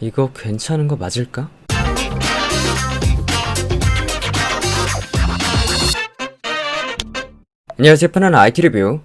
이거 괜찮은 거 맞을까? 안녕하세요 편안한 IT 리뷰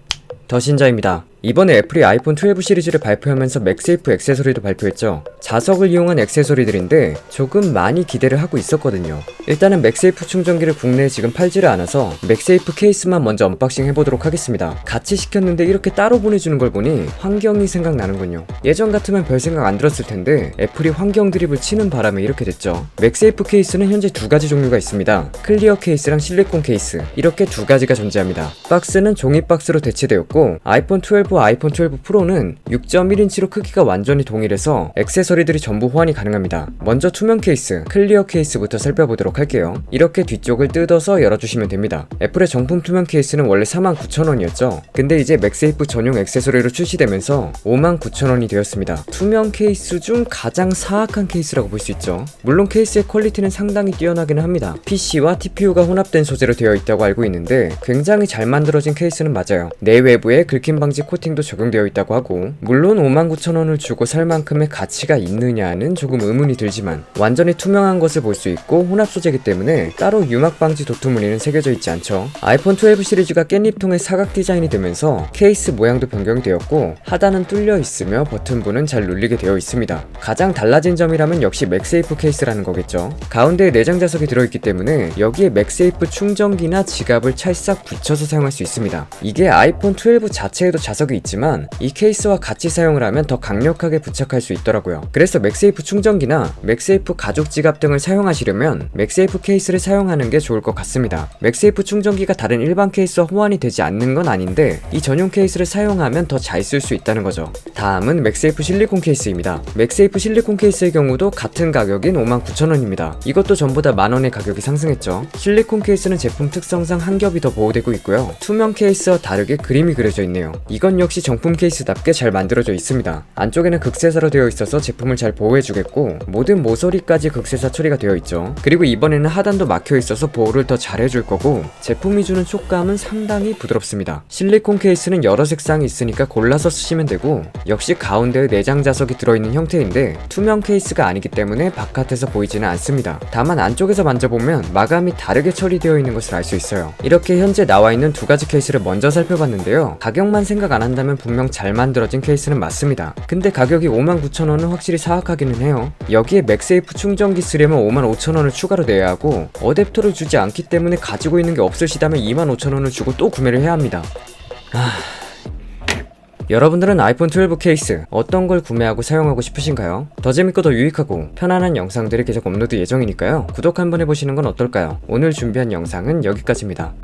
더신자입니다 이번에 애플이 아이폰 12 시리즈를 발표하면서 맥세이프 액세서리도 발표했죠. 자석을 이용한 액세서리들인데 조금 많이 기대를 하고 있었거든요. 일단은 맥세이프 충전기를 국내에 지금 팔지를 않아서 맥세이프 케이스만 먼저 언박싱 해보도록 하겠습니다. 같이 시켰는데 이렇게 따로 보내주는 걸 보니 환경이 생각나는군요. 예전 같으면 별 생각 안 들었을 텐데 애플이 환경 드립을 치는 바람에 이렇게 됐죠. 맥세이프 케이스는 현재 두 가지 종류가 있습니다. 클리어 케이스랑 실리콘 케이스. 이렇게 두 가지가 존재합니다. 박스는 종이 박스로 대체되었고 아이폰 12, 아이폰 12 프로는 6.1인치로 크기가 완전히 동일해서 액세서리들이 전부 호환이 가능합니다. 먼저 투명 케이스, 클리어 케이스부터 살펴보도록 할게요. 이렇게 뒤쪽을 뜯어서 열어주시면 됩니다. 애플의 정품 투명 케이스는 원래 49,000원이었죠. 근데 이제 맥세이프 전용 액세서리로 출시되면서 59,000원이 되었습니다. 투명 케이스 중 가장 사악한 케이스라고 볼 수 있죠. 물론 케이스의 퀄리티는 상당히 뛰어나기는 합니다. PC와 TPU가 혼합된 소재로 되어 있다고 알고 있는데 굉장히 잘 만들어진 케이스는 맞아요. 내외부에 긁힘 방지 코팅 도 적용되어 있다고 하고 물론 59,000원을 주고 살 만큼의 가치가 있느냐는 조금 의문이 들지만 완전히 투명한 것을 볼 수 있고 혼합 소재이기 때문에 따로 유막 방지 도트 무늬는 새겨져 있지 않죠. 아이폰 12 시리즈가 깻잎통의 사각 디자인이 되면서 케이스 모양도 변경이 되었고 하단은 뚫려 있으며 버튼부는 잘 눌리게 되어 있습니다. 가장 달라진 점이라면 역시 맥세이프 케이스라는 거겠죠. 가운데에 내장 자석이 들어있기 때문에 여기에 맥세이프 충전기나 지갑을 찰싹 붙여서 사용할 수 있습니다. 이게 아이폰 12 자체에도 자석이 있지만 이 케이스와 같이 사용을 하면 더 강력하게 부착할 수 있더라고요. 그래서 맥세이프 충전기나 맥세이프 가죽 지갑 등을 사용하시려면 맥세이프 케이스를 사용하는 게 좋을 것 같습니다. 맥세이프 충전기가 다른 일반 케이스와 호환이 되지 않는 건 아닌데 이 전용 케이스를 사용하면 더 잘 쓸 수 있다는 거죠. 다음은 맥세이프 실리콘 케이스입니다. 맥세이프 실리콘 케이스의 경우도 같은 가격인 59,000원입니다. 이것도 전보다 만원의 가격이 상승했죠. 실리콘 케이스는 제품 특성상 한 겹이 더 보호되고 있고요. 투명 케이스와 다르게 그림이 그려져 있네요. 이건 역시 정품 케이스답게 잘 만들어져 있습니다. 안쪽에는 극세사로 되어 있어서 제품을 잘 보호해주겠고 모든 모서리까지 극세사 처리가 되어 있죠. 그리고 이번에는 하단도 막혀 있어서 보호를 더 잘해줄 거고 제품이 주는 촉감은 상당히 부드럽습니다. 실리콘 케이스는 여러 색상이 있으니까 골라서 쓰시면 되고 역시 가운데에 내장 자석이 들어있는 형태인데 투명 케이스가 아니기 때문에 바깥에서 보이지는 않습니다. 다만 안쪽에서 만져보면 마감이 다르게 처리되어 있는 것을 알 수 있어요. 이렇게 현재 나와 있는 두 가지 케이스를 먼저 살펴봤는데요. 가격만 생각 안 한다면 분명 잘 만들어진 케이스는 맞습니다 근데 가격이 59,000원은 확실히 사악하기는 해요 여기에 맥세이프 충전기 쓰려면 55,000원을 추가로 내야 하고 어댑터를 주지 않기 때문에 가지고 있는 게 없으시다면 25,000원을 주고 또 구매를 해야 합니다 여러분들은 아이폰 12 케이스 어떤 걸 구매하고 사용하고 싶으신가요? 더 재밌고 더 유익하고 편안한 영상들이 계속 업로드 예정이니까요. 구독 한번 해보시는 건 어떨까요? 오늘 준비한 영상은 여기까지입니다.